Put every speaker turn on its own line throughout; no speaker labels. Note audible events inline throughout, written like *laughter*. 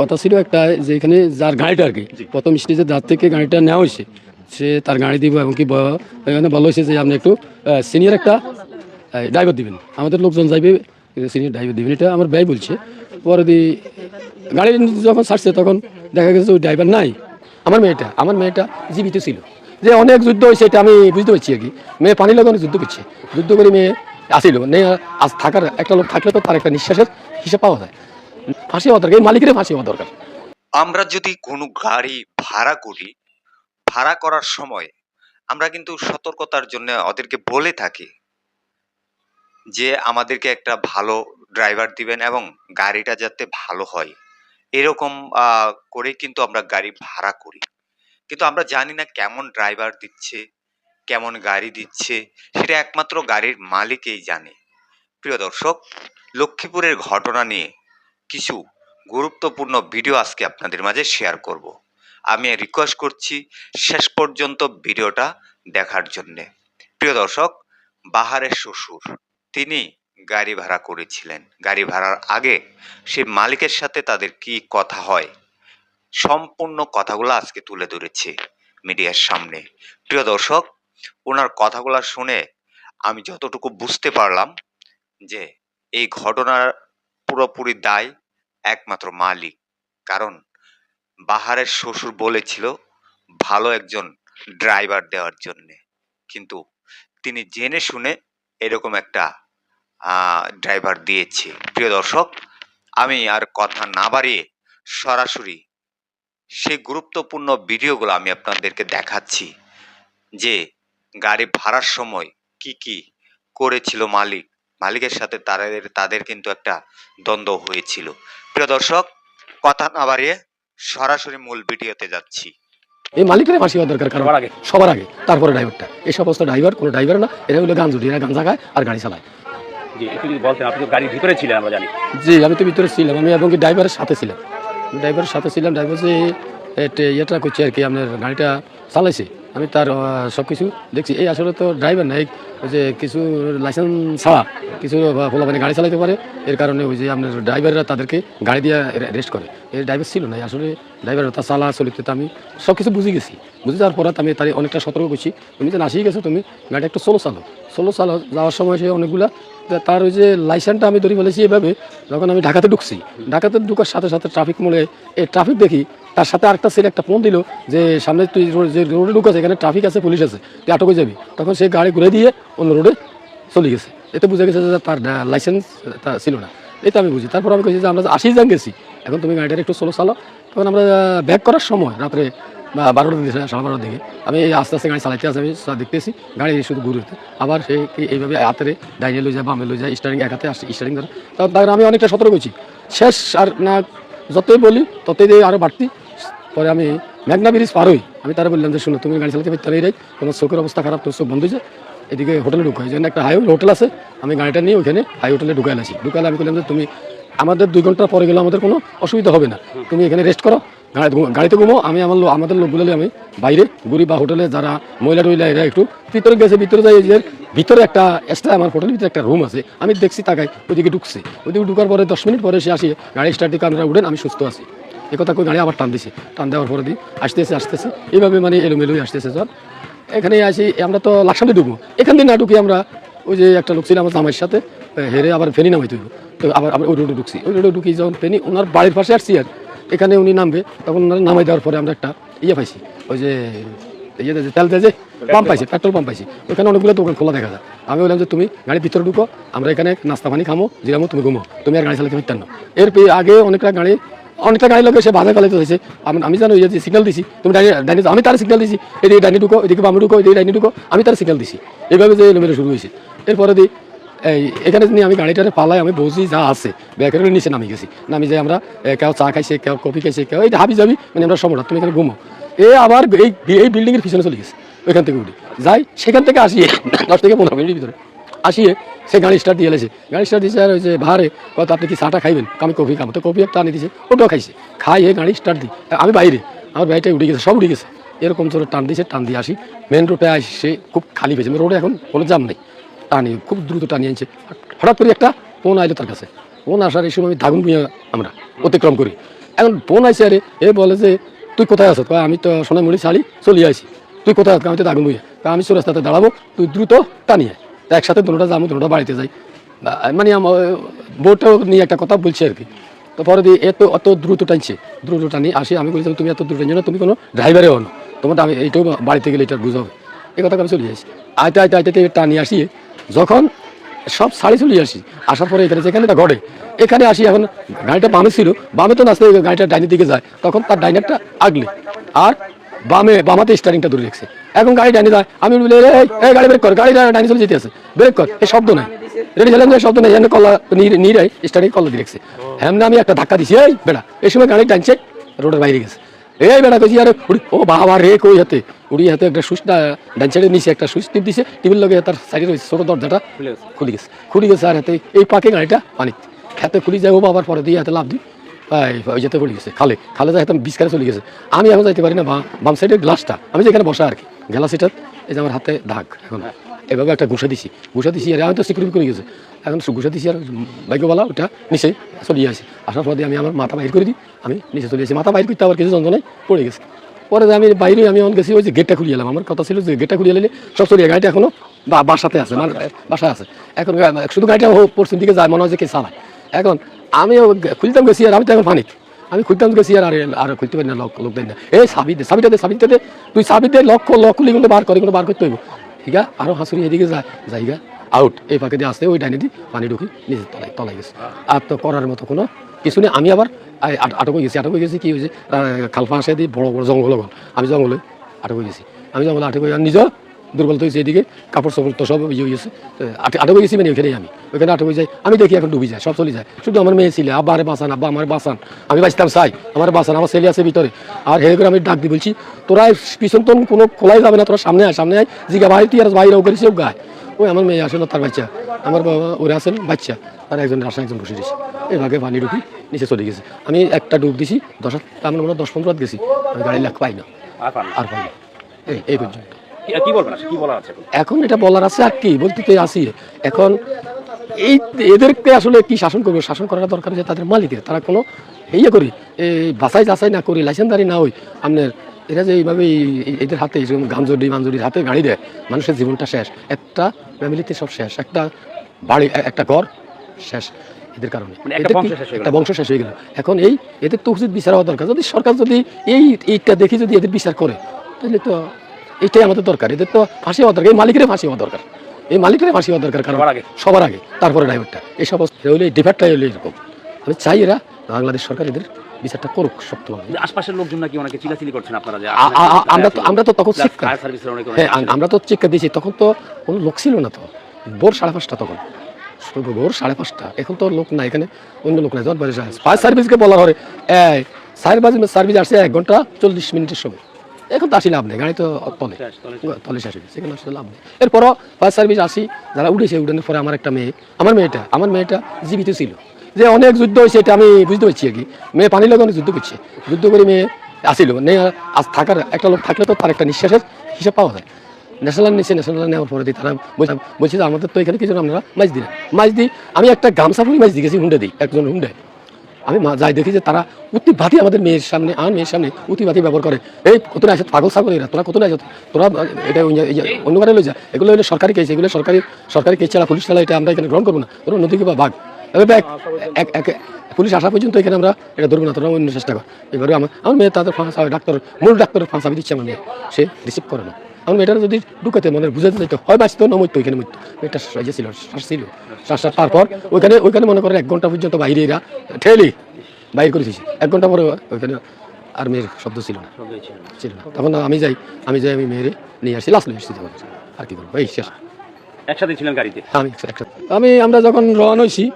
কথা ছিল একটা যে এখানে যার গাড়িটা আর কি। প্রথম স্টেজে যার থেকে গাড়িটা নেওয়া হয়েছে সে তার গাড়ি দিব এবং কি এখানে বলা হয়েছে যে আপনি একটু সিনিয়র একটা ড্রাইভার দিবেন। আমাদের লোকজন যাইবে সিনিয়র ড্রাইভার দিবেন। এটা আমার ব্যয় বলছে। পরে দি গাড়ি যখন ছাড়ছে তখন দেখা গেছে ওই ড্রাইভার নাই। আমার মেয়েটা আমার মেয়েটা জীবিত ছিল। যে অনেক যুদ্ধ হয়েছে এটা আমি বুঝতে পারছি আর কি। মেয়ে পানি লাগানো যুদ্ধ করছে। যুদ্ধ করে মেয়ে আসিল। নেই আজ থাকার একটা লোক থাকলে তো তার একটা নিঃশ্বাসের হিসেব পাওয়া যায়। ফাঁসি হওয়া দরকার, এই মালিকের ফাঁসি হওয়া দরকার।
আমরা যদি কোনো গাড়ি ভাড়া করি, ভাড়া করার সময় আমরা কিন্তু সতর্কতার জন্য ওদেরকে বলে থাকি যে আমাদেরকে একটা ভালো ড্রাইভার দিবেন এবং গাড়িটা যাতে ভালো হয়। এরকম করে কিন্তু আমরা গাড়ি ভাড়া করি। কিন্তু আমরা জানি না কেমন ড্রাইভার দিচ্ছে, কেমন গাড়ি দিচ্ছে, সেটা একমাত্র গাড়ির মালিকই জানে। প্রিয় দর্শক, লক্ষ্মীপুরের ঘটনা নিয়ে কিছু গুরুত্বপূর্ণ ভিডিও আজকে আপনাদের মাঝে শেয়ার করব। আমি রিকোয়েস্ট করছি শেষ পর্যন্ত ভিডিওটা দেখার জন্যে। প্রিয় দর্শক, বাহারের শ্বশুর, তিনি গাড়ি ভাড়া করেছিলেন। গাড়ি ভাড়ার আগে সে মালিকের সাথে তাদের কি কথা হয়, সম্পূর্ণ কথাগুলো আজকে তুলে ধরেছে মিডিয়ার সামনে। প্রিয় দর্শক, ওনার কথাগুলো শুনে আমি যতটুকু বুঝতে পারলাম যে এই ঘটনার পুরোপুরি দায় একমাত্র মালিক। কারণ বাহারের শ্বশুর বলেছিল, ভালো একজন ড্রাইভার দেওয়ার জন্যে। কিন্তু তিনি জেনে শুনে এরকম একটা ড্রাইভার দিয়েছে। প্রিয় দর্শক, আমি আর কথা না বাড়িয়ে সরাসরি সেই গুরুত্বপূর্ণ ভিডিওগুলো আমি আপনাদেরকে দেখাচ্ছি। যে গাড়ি ভাড়ার সময় কি কি করেছিল মালিক মালিকের সাথে তাদের তাদের কিন্তু একটা দ্বন্দ্ব হয়েছিল। প্রিয় দর্শক কথা না বাড়িয়ে সরাসরি মূল ভিডিওতে যাচ্ছি।
এই মালিকের ফাঁসি হওয়া দরকার কারণ
আগে।
সবার আগে। তারপরে ড্রাইভারটা এই সমস্ত ড্রাইভার কোনো ড্রাইভার না এরা হলো গান জুটি এরা গান জাগায় আর গাড়ি চালায়।
জি একটু যদি বলতেন আপনি তো গাড়ির ভিতরে ছিলেন আমরা জানি।
জি আমি তো ভিতরে ছিলাম আমি এবং কি ড্রাইভারের সাথে ছিলাম। ড্রাইভারের সাথে ছিলাম ড্রাইভার যে ইয়েটা করছে আর কি আপনার গাড়িটা চালাইছে। আমি তার সব কিছু দেখছি। এই আসলে তো ড্রাইভার নাই ওই যে কিছু লাইসেন্স ছাড়া কিছু মানে গাড়ি চালাতে পারে। এর কারণে ওই যে আপনার ড্রাইভাররা তাদেরকে গাড়ি দিয়ে রেস্ট করে। এই ড্রাইভার ছিল না আসলে ড্রাইভার তার চালা চলিতে আমি সব কিছু বুঝে গেছি। বুঝে যাওয়ার পরে আমি তার অনেকটা সতর্ক করছি তুমি যে আসিয়ে গেছো, তুমি গাড়ি একটু সোলো চালো। সোলো চালো, যাওয়ার সময় সে অনেকগুলা তার ওই যে লাইসেন্সটা আমি ধরে বলেছি এভাবে, যখন আমি ঢাকাতে ঢুকছি, ঢাকাতে ঢুকার সাথে সাথে ট্রাফিক মোড়ে এই ট্রাফিক দেখি তার সাথে আরেকটা ছেলে একটা ফোন দিল যে, সামনে তুই যে রোডে ঢুকাছে এখানে ট্রাফিক আছে পুলিশ আছে, তুই আটকে যাবি? তখন সে গাড়ি ঘুরে দিয়ে অন্য রোডে চলে গেছে। এতে বুঝে গেছে যে তার লাইসেন্স ছিল না। এটা আমি বুঝি। তারপর আমি কইছি যে, আমরা আশি যান গেছি। এখন তুমি গাড়িটা একটু সোলো চালাও। তখন আমরা ব্যাক করার সময়, রাত্রে, বা বারোটার দিকে, সাড়ে বারোটার দিকে, আমি আস্তে আস্তে গাড়ি চালাইতে আসে আমি দেখতেছি, গাড়ি শুধু ঘুরতে আবার সে এইভাবে হাতে ডাইনে লই যায়, বামে লই যায় স্টারিং এক হাতে আসছে স্টারিং ধরে। তখন তার আমি অনেকটা সতর্ক করছি শেষ আর না, যতই বলি, ততই দিয়ে আরও বাড়তি। পরে আমি মেঘনা ব্রিজ পার হই আমি তারা বললাম যে, শুনো, তুমি গাড়ি চালাতে পারতে এই তোমার চোখের অবস্থা খারাপ, তোর চোখ বন্ধ হয়েছে। এদিকে হোটেলে ঢুকাই জন্য একটা হাই হোটেল আছে, আমি গাড়িটা নিয়ে ওখানে হাই হোটেলে ঢুকাইলে আসি। ঢুকাইলে আমি বললাম যে, তুমি, আমাদের দুই ঘণ্টা পরে গেলে আমাদের কোনো অসুবিধা হবে না। তুমি এখানে রেস্ট করো। গাড়ি গাড়িতে ঘুমো। আমি আমার লো- আমাদের লোকগুলো আমি বাইরে ঘুরি বা হোটেলে যারা মহিলা টহিলা, এরা একটু ভিতরে গেছে, ভিতরে যাই যে ভিতরে একটা এক্সট্রা আমার হোটেলের ভিতরে একটা রুম আছে। আমি দেখছি তাকাই ওইদিকে ঢুকছে। ওইদিকে ঢুকার পরে দশ মিনিট পরে সে আসি, গাড়ি স্টার্ট দিকে আপনারা উঠেন, আমি সুস্থ আছি। এ কথা কই গাড়ি আবার টান দিছে। টান দেওয়ার পরে দিই আসতেছে আসতেছে। এইভাবে মানে এলোমেলোই আসতেছে স্যার। এখানে আসি, আমরা তো লাকসামে ঢুকবো এখান থেকে না ঢুকি আমরা ওই যে একটা লোক ছিল আমার জামাইয়ের সাথে হেরে আবার ফেনি নামাইতে হইব তো আবার আবার ওই রোডে ঢুকছি। ওই রোডে ঢুকি যখন ফেনি, ওনার বাড়ির পাশে আসছি আর। এখানে উনি নামবে, তখন ওনারা নামাই দেওয়ার পরে আমরা একটা ইয়ে পাইছি। ওই যে ইয়ে যে তেল দেয় যে, পাম্প পাইছি, পেট্রোল পাম্প পাইছি। ওখানে অনেকগুলো দোকান খোলা দেখা যায়। আমি বললাম যে, তুমি গাড়ির ভিতরে ঢুকো, আমরা এখানে নাস্তা পানি খামো, জিরামো, তুমি ঘুমো। তুমি আর গাড়ি চালাতে পারতেন না। এর আগে অনেকটা গাড়ি অনেকটা গাড়ি লোক সে বাধা ফেলাতে হয়েছে। আমি আমি জানো যে সিগন্যাল দিছি। তুমি ডাইনি আমি তার সিগন্যাল দিছি। এদিকে ডাইনি ঢুকো এদিকে বামে ঢুকো এদিকে ডাইনি ঢুকো, আমি তার সিগন্যাল দিছি। এইভাবে যে এলোমেলো শুরু হয়েছে। এরপরে দিই এই, এখানে নিয়ে আমি গাড়িটারে পালাই, আমি বসি যা আছে। ব্যাগের নিচে নামি গেছি। নামি যাই আমরা কেউ চা খাইছে, কেউ কফি খাইছে, কেউ এই হাবি যাবি মানে আমরা সমরা, তুমি এখানে ঘুমো। এ আবার এই এই বিল্ডিংয়ের পিছনে চলে গেছে, ওইখান থেকে উঠি। যাই, সেখান থেকে আসি। দশ থেকে পনেরো মিনিটের ভিতরে। আসিয়ে সে গাড়ি স্টার্ট দিয়ে এলেছে গাড়ি স্টার্ট দিয়েছে আর ওই যে বাহারে কত আপনি কি চাটা খাইবেন? আমি কফি খাব। তো কফি একটা আনি দিয়েছে ওটাও খাইছে। খাই এ গাড়ি স্টার্ট দিই আমি বাইরে। আমার গাড়িটা উঠে গেছে সব উঠে গেছে। এরকম চলে টান দিয়েছে টান দিয়ে আসি। মেন রোডে আসে খুব খালি পেয়েছে। রোডে এখন কোনো জাম নেই। টানি খুব দ্রুত টানিয়ে আনছে। হঠাৎ করে একটা ফোন আইলো তার কাছে। ফোন আসার এই সময় আমি দাগুন ভুঁইয়া আমরা অতিক্রম করি। এখন ফোন আইসে আরে এ বলে যে তুই কোথায় আছো? আমি তো সোনামুড়ি শাড়ি চলে আসি তুই কোথায় আছো? আমি তো বইয়া কয়, আমি চোরাস্তাতে দাঁড়াবো তুই দ্রুত টানিয়ে তা একসাথে দুটোটা যাব, দুটোটা বাড়িতে যাই। মানে আমার বউটাও নিয়ে একটা কথা বলছে আর কি। তো পরে দিয়ে এত, অত দ্রুত টানছে, দ্রুত টানি, আসি, আমি বলছিলাম তুমি এত দ্রুত টানছো না, তুমি কোনো ড্রাইভারে হনো তোমার আমি এইটাও বাড়িতে গেলে এটা বুঝাবে এই কথা আমি চলে যাইছি আইতে আইতে আইতে টানি আসি। যখন সব শাড়ি চলে আসি, আসার পরে এখানে যেখানে এটা ঘটে। এখানে আসি, এখন গাড়িটা বামে ছিল, বামে তো নাচতে, গাড়িটা ডাইনের দিকে যায়, তখন তার ডাইনারটা আগলে। আর বামে বামাতে স্টারিংটা ধরে রেখেছে। এখন গাড়ি ডাইনে যায় আমি বলি "এই, এই, এই গাড়ি ব্রেক কর গাড়ি ডাইনে চলে যেতে আছে ব্রেক কর। এই শব্দ নাই। রেডি ছিলাম যে শব্দ নাই এখানে কলা নিরাই স্টারিং কলা দিয়ে রেখেছে। হ্যাঁ আমি একটা ধাক্কা দিছি এই বেড়া এই সময় গাড়ি টানছে রোডের বাইরে গেছে। এই বেড়া কইছি আরে ও বাবা রে কই হাতে? উড়ি হাতে একটা সুইচ ডান সাইডে নিচে একটা সুইচ টিপ দিছে টিভির লগে তার সাইডে রয়েছে ছোট দরজাটা
খুলে গেছে।
খুলে গেছে। আর হাতে এই পাকে গাড়িটা পানি হাতে খুলি যায় ও বাবার পরে দিয়ে হাতে লাভ দিই। যেতে পড়ে গেছে, খালে। খালে যায় হাতে বিস্কারে চলে গেছে। আমি এখন যাইতে পারি না বাম সাইডের গ্লাসটা আমি যেখানে বসা আর কি গেলা সেটার এই যে আমার হাতে দাগ এখন। এভাবে একটা ঘুষা দিছি ঘুষা দিছি আর আমি তো সিকিউরিটি করে গেছে। এখন ঘুষা দিছি আর বাইকওয়ালা ওটা নিচে চলে আসে আসার পর আমি আমার মাথা বাইর করে দিই, আমি নিচে চলে আসি মাথা বাইর করতে আবার কিছু যন্ত্রণায় পড়ে গেছে। পরে আমি বাইরে আমি অন গেছি, ওই যে গেটটা খুলিয়ে এলাম। আমার কথা ছিল যে গেটটা খুলিয়ে এলে সব চলিয়ে গাড়িটা এখনও বা বাসাতে আছে মানে বাসা আছে। এখন শুধু গাড়িটা পশ্চিম দিকে যায়, মনে হয় যে কে চালায়। এখন আমি খুলতাম গেছি আর আমি তো এখন পানিক আমি খুলতাম গেছি আর, আরে খুলতে পারি না লক লোক দেয় না। এই সাবি দে সাবিটা দে সাবিটা দে। তুই সাবি দে লক লক খুলি কিন্তু বার করে কিন্তু বার করতে হইব। ঠিক আছে? আরও হাসুরি এদিকে যায়, যাইগা। আউট এই পাকে দিয়ে আসতে, ওই ডাইনে দিয়ে পানি ঢুকি, নিজের তলায় তলায় গেছে। আর তো করার মতো কোনো কিছু নেই। আমি আবার আটক হয়ে গেছি, আটক হয়ে গেছি, কি হয়েছে? খালফা আসে দিয়ে বড় বড় জঙ্গল গল আমি জঙ্গলে আটক হয়ে গেছি। আমি জঙ্গলে আটক হয়ে আর নিজেও দুর্বল হয়েছে এদিকে কাপড় সাপড় তো সব ইয়ে হয়েছে। আটক গেছি মানে ওখানেই আমি। ওখানে আটক যাই আমি দেখি এখন ডুবি যায় সব চলে যায়। শুধু আমার মেয়ে ছিল আব্বা আরে বাঁচান আব্বা আমার বাঁচান আমি বাঁচতাম চাই আমার বাঁচান আমার ছেলে আছে ভিতরে। আর হেরে করে আমি ডাক দিয়ে বলছি তোরা পিছন তো কোনো খোলাই যাবে না তোরা সামনে আয় সামনে আয়। জিগা ভাই তুই আর বাইরেও করিস ও গায় ওই আমার মেয়ে আসলে তার বাচ্চা। আমার বাবা ওরা আছেন বাচ্চা। আর একজন রাস্তা একজন বসে দিয়েছে এভাবে পানি ঢুকি নিচে চলে গেছে। আমি একটা ডুব দিছি দশ হাত আমার মনে হয় দশ পনেরো হাত গেছি। আমি গাড়ি লাখ পাই না।
আর পান না।
আর পাই না। এই এই পর্যন্ত।
কি- বলবেন কি বলার আছে এখন?
এটা বলার আছে আর কি বলতে তো আসি এখন এই এদেরকে আসলে কি শাসন করবে? শাসন করার দরকার যে তাদের মালিকের তারা কোনো ইয়ে করি এই বাছাই যাচাই না করি লাইসেন্সদারি না হই আপনার এরা যে এইভাবে এই- এই- এদের হাতে এইরকম গামজুরি মানজুরির হাতে গাড়ি দেয় মানুষের জীবনটা শেষ। একটা ফ্যামিলিতে সব শেষ একটা বাড়ি একটা ঘর শেষ এদের কারণে।
মানে একটা বংশ শেষ হয়ে গেল।
একটা বংশ শেষ হয়ে গেল। এখন এই এদের তো উচিত বিচার হওয়া দরকার। যদি সরকার যদি এই এইটা দেখে যদি এদের বিচার করে তাহলে তো এইটাই আমাদের দরকার। এদের তো ফাঁসি হওয়া দরকার। এই মালিকের ফাঁসি হওয়া দরকার। এই মালিকের ফাঁসি হওয়া দরকার কারণ
আগে।
সবার আগে। তারপরে ড্রাইভারটা এই সমস্ত হইলে ডিফারটাই হইলে এরকম। আমি চাই এরা বাংলাদেশ সরকার এদের বিচারটা করুক শক্তভাবে।
আশপাশের লোকজন নাকি অনেকে চিলাচিলি করছেন আপনারা যে
আমরা তো আমরা তো তখন চিৎকার হ্যাঁ আমরা তো চিৎকার দিয়েছি। তখন তো কোনো লোক ছিল না তো। ভোর সাড়ে পাঁচটা তখন। ভোর সাড়ে পাঁচটা। এখন তো লোক নাই এখানে। অন্য লোক নাই। যখন ফায়ার সার্ভিসকে বলা হয়। সাড়ে সার্ভিস আসছে এক ঘণ্টা চল্লিশ মিনিটের সময়। এখন তো আসি লাভ নেই গাড়ি তো তলে
তলে।
শেষ হয়ে গেছে এখানে আসলে লাভ নেই। এরপরও ফায়ার সার্ভিস আসি যারা উঠেছে উঠানোর পরে আমার একটা মেয়ে আমার মেয়েটা আমার মেয়েটা জীবিত ছিল। যে অনেক যুদ্ধ হয়েছে এটা আমি বুঝতে পারছি আর কি। মেয়ে পানির লোক অনেক যুদ্ধ করছে। যুদ্ধ করে মেয়ে আসিল নেই আজ থাকার একটা লোক থাকলে তো তার একটা নিঃশ্বাসের হিসাব পাওয়া যায়। ন্যাশনাল নিচ্ছে ন্যাশনাল নেওয়ার পরে দিই তারা বলছিলাম বলছি যে আমাদের তো এখানে কিছু আপনারা মাছ দিলেন। মাছ দিই আমি একটা গামছা ফুলি মাছ দিয়ে গেছি হুন্ডে দিই একজন হুন্ডে আমি মা- যাই দেখি যে তারা উত্তিভাতি আমাদের মেয়ের সামনে আমার মেয়ের সামনে উত্তিভাতি ব্যবহার করে। এই কোথায় আছে পাগল ছাগল এরা? তোরা কোথায় আছে তোরা, এটা ওই- এই যে অন্য গাড়ি লই যা। এগুলো হলো সরকারি কেস এগুলো সরকারি সরকারি কেস ছাড়া পুলিশ ছাড়া এটা আমরা এখানে গ্রহণ করব না। তোরা নদী বা এবার এক- এক- পুলিশ আসা পর্যন্ত এখানে আমরা এটা ধরবো না, তোরা অন্য চেষ্টা কর। এবারে আমার আমার মেয়ে তাদের ফাঁসা ডাক্তার মূল ডাক্তারের ফাঁসা দিচ্ছে আমার মেয়ে। সে রিসিভ করে না। আমার মেয়েটা যদি ঢুকাতে মানে বুঝাতে চাইতো হয় বাঁচতো না মরতো ওইখানে মরতো। মেয়েটা ইয়ে ছিল শ্বাস ছিল। তারপর ওইখানে ওইখানে মনে করেন এক ঘণ্টা পর্যন্ত বাইরে এরা ঠেলি বাইর করে দিয়েছি। এক ঘণ্টা পরে ওইখানে আর মেয়ের শব্দ ছিল না। ছিল না। তখন আমি যাই আমি যাই আমি মেয়েরে নিয়ে আসি লাস্ট তখন। আর কি করব? এই শেষ।
একসাথে ছিলেন গাড়িতে?
আমি একসাথে- আমি আমরা যখন রওনা হয়েছি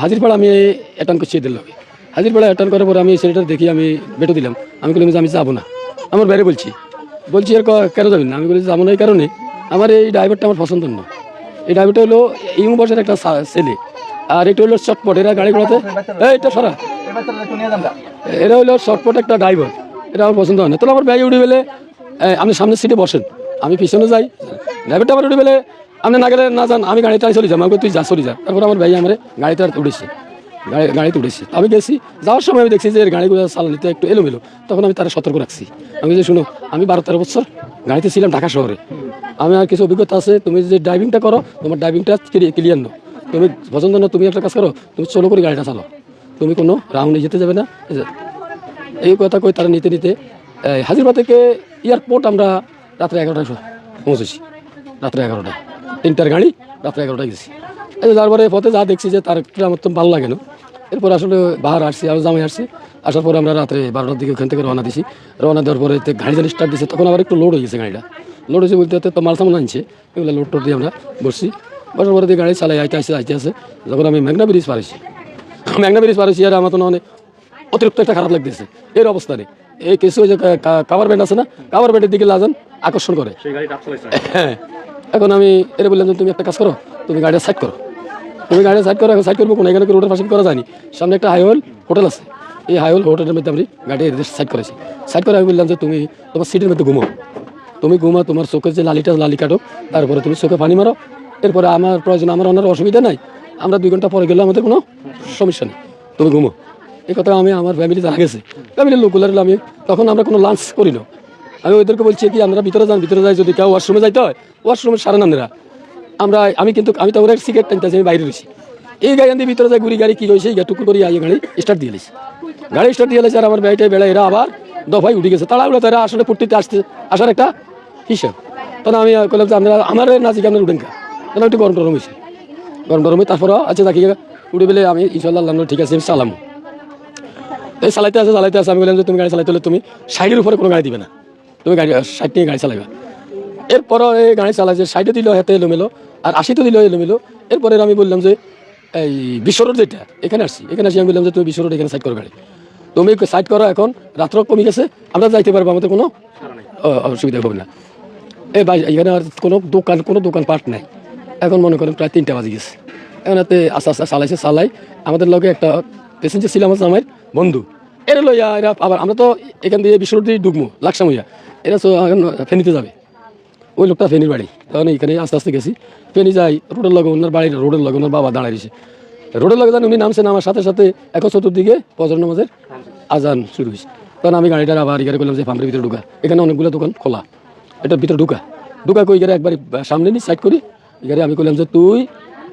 হাজিরপাড়া আমি অ্যাটেন্ড করছি এদের লোকে হাজিরপাড়া অ্যাটেন্ড করার পর আমি ছেলেটার দেখি আমি বেটো দিলাম। আমি বললাম যে আমি যাব না। আমার বাইরে বলছি বলছি, এর কেন যাবেন না? আমি বলছি যাব না এই কারণে। আমার এই ড্রাইভারটা আমার পছন্দ না। এই ড্রাইভারটা হলো ইউ বয়সের একটা ছেলে। আর এটা হলো চটপট, এরা গাড়ি ঘোড়াতে এটা সরা। এরা হলো চটপট একটা ড্রাইভার এটা আমার পছন্দ হয় না। তাহলে আমার ব্যাগে উঠে গেলে আপনি সামনের সিটে বসেন। আমি পিছনে যাই। ড্রাইভারটা আমার উঠে গেলে, আপনি না গেলে না যান, আমি গাড়িটা চলে যাব আমাকে তুই যা, চলে যা। তারপর আমার ভাই আমার গাড়িটা উঠেছে। গাড়ি গাড়িতে উঠেছি। আমি গেছি, যাওয়ার সময় আমি দেখছি যে গাড়িগুলো চালানিতে একটু এলোমেলো। তখন আমি তারা সতর্ক রাখছি। আমি যে শুনো, আমি বারো তেরো বছর গাড়িতে ছিলাম ঢাকা শহরে। আমি আর কিছু অভিজ্ঞতা আছে, তুমি যে ড্রাইভিংটা করো, তোমার ড্রাইভিংটা ক্লিয়ার নো তুমি পছন্দ না তুমি একটা কাজ করো, তুমি চলো করে গাড়িটা চালাও। তুমি কোনো রাউন্ডে যেতে যাবে না। এই কথা কই তারা নিতে নিতে, এই হাজিরবাদ থেকে এয়ারপোর্ট আমরা রাত্রে এগারোটায় পৌঁছেছি। রাত্রে এগারোটা তিনটার গাড়ি রাত্রে এগারোটায় গেছি। তারপরে পথে যা দেখছি যে তার একটু আমার তো ভালো লাগে না। এরপর আসলে বাহার আসছি আর জামাই আসছি। আসার পরে আমরা রাত্রে বারোটার দিকে ওখান থেকে রওনা দিছি। রওনা দেওয়ার পরে গাড়ি যখন স্টার্ট দিছে তখন আবার একটু লোড হয়ে গেছে গাড়িটা। লোড হয়েছে বলতে তো মাল সামান আনছে এগুলো লোড টোড দিয়ে আমরা বসছি। বসার পরে দিয়ে গাড়ি চালাই আইতে আসতে আইতে আসে। যখন আমি মেঘনা ব্রিজ পারেছি *laughs* মেঘনা ব্রিজ পারেছি আর আমার তো অনেক অতিরিক্ত একটা খারাপ লাগতেছে। এর অবস্থানে এই কিছু যে কাভার ব্যান্ড আছে না কাভার ব্যান্ডের দিকে লাজান আকর্ষণ করে। হ্যাঁ *laughs* এখন আমি এটা বললাম যে তুমি একটা কাজ করো তুমি গাড়িটা সাইড করো। তুমি গাড়ি সাইড করো সাইড করব কোনো, এখানে রোডের পাশে করা যায়নি সামনে একটা হাইওয়েল হোটেল আছে। এই হাইওয়েল হোটেলের মধ্যে আমি গাড়ি সাইড করেছি। সাইড করে আমি বললাম যে তুমি তোমার সিটের মধ্যে ঘুমো। তুমি ঘুমা, তোমার চোখের যে লালিটা, লালি কাটো, তারপরে তুমি চোখে পানি মারো। এরপরে আমার প্রয়োজন, আমার অনার অসুবিধা নাই। আমরা দুই ঘণ্টা পরে গেলে আমাদের কোনো সমস্যা নেই। তুমি ঘুমো। এই কথা আমি আমার ফ্যামিলি জানা গেছে। ফ্যামিলির লোকগুলোর আমি তখন আমরা কোনো লাঞ্চ করি না। আমি ওদেরকে বলছি কি, আপনারা ভিতরে যান, ভিতরে যাই, যদি কেউ ওয়াশরুমে যাইতে হয় ওয়াশরুমে সারা নামেরা আমরা, আমি কিন্তু, আমি তো ওরা সিগারেট টানতেছি আমি বাইরে রয়েছি। এই গাড়ি ভিতরে যাই গুড়ি গাড়ি কি রয়েছে, এই করি আই গাড়ি স্টার্ট দিয়ে দিয়েছি। গাড়ি স্টার্ট দিয়ে আর আমার বেড়াইটা বেড়া এরা আবার দফায় উঠে গেছে। তারা তারা আসলে ফুর্তিতে আসতে, আসার একটা হিসাব। তখন আমি বললাম যে আপনারা, আমার নাচিকে আপনার উঠেন কা? একটু গরম টরম হয়েছে। গরম টরম হয়ে তারপরে আচ্ছা দেখি উঠে বেলে আমি ইনশাল্লাহ আল্লাহ ঠিক আছে, আমি চালাম। এই চালাইতে আছে চালাইতে আছে, আমি বললাম যে তুমি গাড়ি চালাইতে হলে তুমি সাইডের উপরে কোনো গাড়ি দিবে না। তুমি গাড়ি, সাইড নিয়ে গাড়ি চালাবে এরপরও এই গাড়ি চালাইছে সাইডে দিল হাতে এলোমেলো, আর আশিতে দিল এলোমেলো। এরপরে আমি বললাম যে, এই বিশ্ব যেটা, এখানে আসছি। এখানে আসি, আমি বললাম যে, তুমি বিশ্ব রোড এখানে সাইড করো গাড়ি। তুমি সাইড করো এখন, রাত্র কমে গেছে, আমরা যাইতে পারব, আমাদের কোনো অসুবিধা হবে না। এই ভাই, এখানে কোনো দোকান কোনো দোকান পাট নাই। এখন মনে করেন প্রায় তিনটা বাজে গেছে। এখন এতে আস্তে আস্তে চালাইছে, চালাই। আমাদের লগে একটা প্যাসেঞ্জার ছিল আমার আমার বন্ধু। এরা লইয়া এরা আবার, আমরা তো এখান দিয়ে বিশ্ব দিয়ে ঢুকবো লাকসামইয়া এরা তো এখন ফেনিতে যাবে। ওই লোকটা ফেনির বাড়ি। তখন এখানে আস্তে আস্তে গেছি। ফেনি যাই, রোডের লগে ওনার বাড়ি, রোডের লগে ওনার বাবা দাঁড়ায় রয়েছে। রোডের লগে জানি উনি নামছেন আমার সাথে সাথে এখন চতুর্দিকে ফজর নামাজের আজান শুরু হয়েছে। তখন আমি গাড়িটা আবার এখানে করলাম যে ফার্মের ভিতরে ঢুকা। এখানে অনেকগুলো দোকান খোলা। এটার ভিতরে ঢুকা। ঢুকা কই গেলে একবার সামনে নি সাইড করি। এখানে আমি করলাম যে তুই,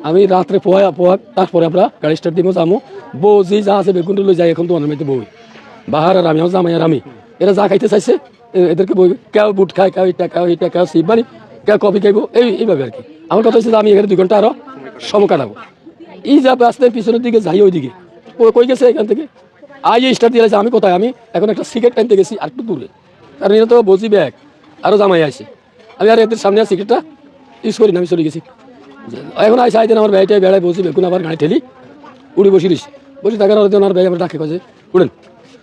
আমি রাত্রে পোয়া পোয়া, তারপরে আমরা গাড়ি স্টার্ট দিব যাব বউ যে যা আছে বেগুনটা লই যাই, এখন তোমার মেয়েতে বই বাহার আর আমি জামাই আর আমি। এরা যা খাইতে চাইছে এদেরকে বই কেউ বুট খায় কেউ ইটা কেউ ইটা কেউ সিপ মানে কেউ কফি খাইবো। এই, এইভাবে আর কি আমার কথা হচ্ছে যে আমি এখানে দুই ঘণ্টা আরও সময় কাটাবো। এই যা আসতে পিছনের দিকে, যাই ওই দিকে ও কই গেছে এখান থেকে? আই স্টার্ট দিয়ে আমি কোথায়? আমি এখন একটা সিগারেট টানতে গেছি আর একটু দূরে। কারণ এটা তো বসি ব্যাগ আরও জামাই আছে। আমি আর এদের সামনে সিগারেটটা ইউজ করি না, আমি চলে গেছি। এখন আইসা, আইতেন আমার ব্যাগটাই বেড়ায় বসি বেগুন আবার গাড়ি ঠেলি, উড়ি বসি দিস বসি থাকার আমার ব্যাগ আমরা ডাকে কাজে উড়েন।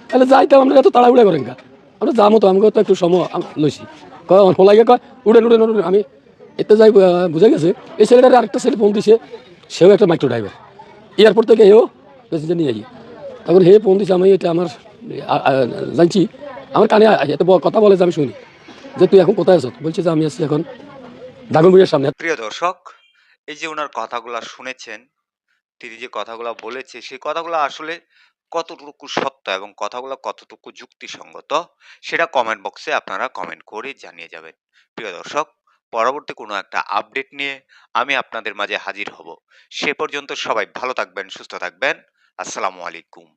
তাহলে যাইতাম আমরা এত তাড়াহুড়া করেন কা আমরা যাব তো আমাকে তো একটু সময় লইছি কয় কয় উড়েন উড়েন উড়েন আমি এতে যাই বুঝে গেছে। এই ছেলেটার আরেকটা ছেলে ফোন দিছে, সেও একটা মাইক্রো ড্রাইভার এয়ারপোর্ট থেকে এও প্যাসেঞ্জার নিয়ে আই তখন হে ফোন দিছে, আমি এটা আমার জানছি। আমার কানে এত কথা বলে যে আমি শুনি। যে তুই এখন কোথায় আছো? বলছি যে আমি আছি এখন দাগনবুড়িয়ার সামনে।
প্রিয় দর্শক, এই যে ওনার কথাগুলা শুনেছেন, তিনি যে কথাগুলা বলেছে, সেই কথাগুলো আসলে কতটুকু সত্য এবং কথাগুলো কতটুকু যুক্তিসঙ্গত, সেটা কমেন্ট বক্সে আপনারা কমেন্ট করে জানিয়ে যাবেন। প্রিয় দর্শক, পরবর্তী কোনো একটা আপডেট নিয়ে আমি আপনাদের মাঝে হাজির হব। সে পর্যন্ত সবাই ভালো থাকবেন, সুস্থ থাকবেন। আসসালামু আলাইকুম।